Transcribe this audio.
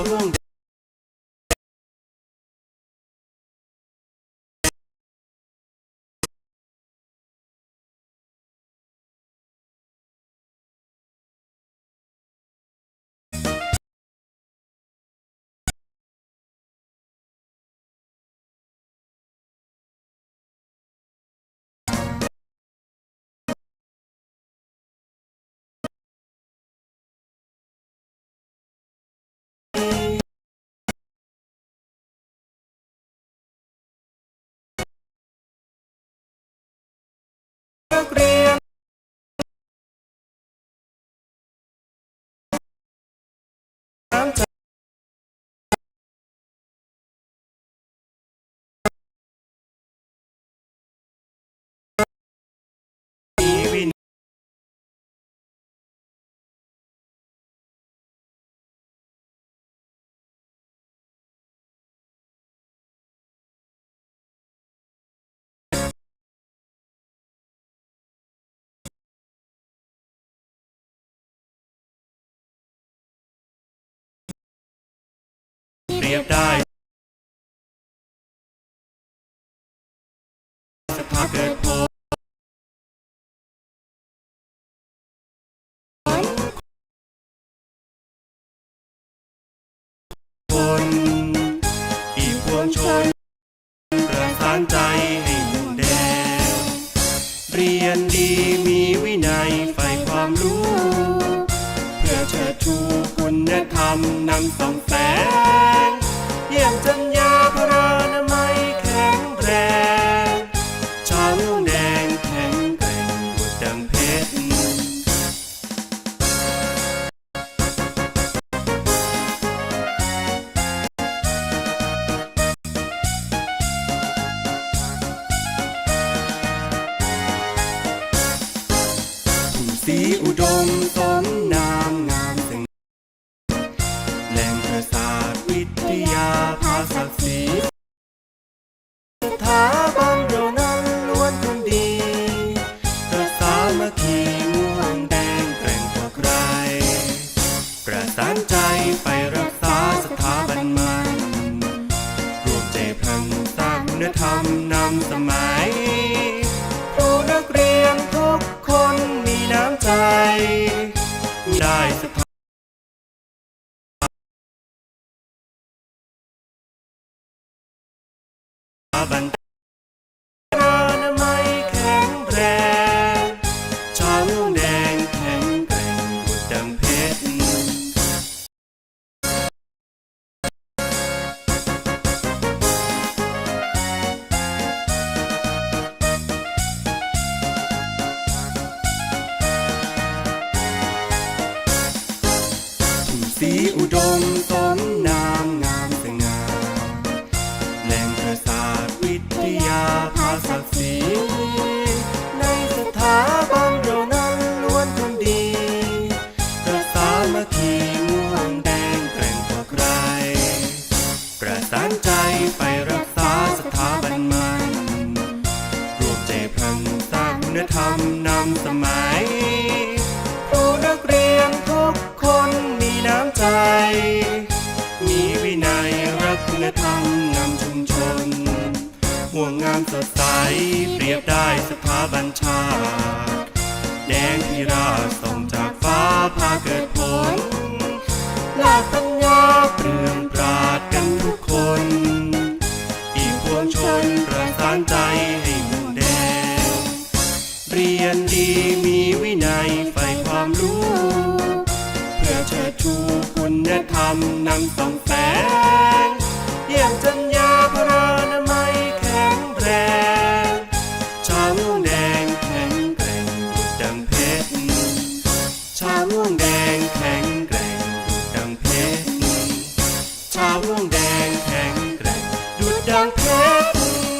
า รียบได้สภาพเกิดผลคนอีกพวงชน ประสานใจให้มุ่งแดง เรียนดีมีวินัยใฝ่ความรู้ เพื่อเชิดชูคุณธรรมนำส่องแสง ประสานใจไปรักษาสถาบันมันรวมใจพลังสร้างคุณธรรมนำสมัยครูนักเรียนทุกคนมีน้ำใจ ได้สถาบัน อุดมสมนามงามสง่าแหล่งประสาทวิทยาภาษาสีในสถาบันเรานั้นล้วนคนดีประสามัคคีม่วงแดงแกร่งกว่าใคร ประสานใจไปรักษาสถาบันมันรวมใจพลังสร้างคุณธรรมนำสมัย ใจ มีวินัยรักคุณธรรมนำชุมชน ห่วงงามสดใสเปรียบได้สถาบันชาติ แดงพิราชส่งจากฟ้าพาเกิดผลลาปัญญาเปลืองปราดกันทุกคน อีกพวงชนประสานใจให้มุ่งแดง เรียนดีมีวินัยใฝ่ความรู้ ชูคุณธรรมนำส่องแสงเยี่ยมจัญญาพรานามัยแข็งแรงชาห่วงแดงแข็งแกร่งดุจดังเพชรชาห่วงแดงแข็งแกร่งดุจดังเพชรชาห่วงแดงแข็งแกร่งดุจดังเพชร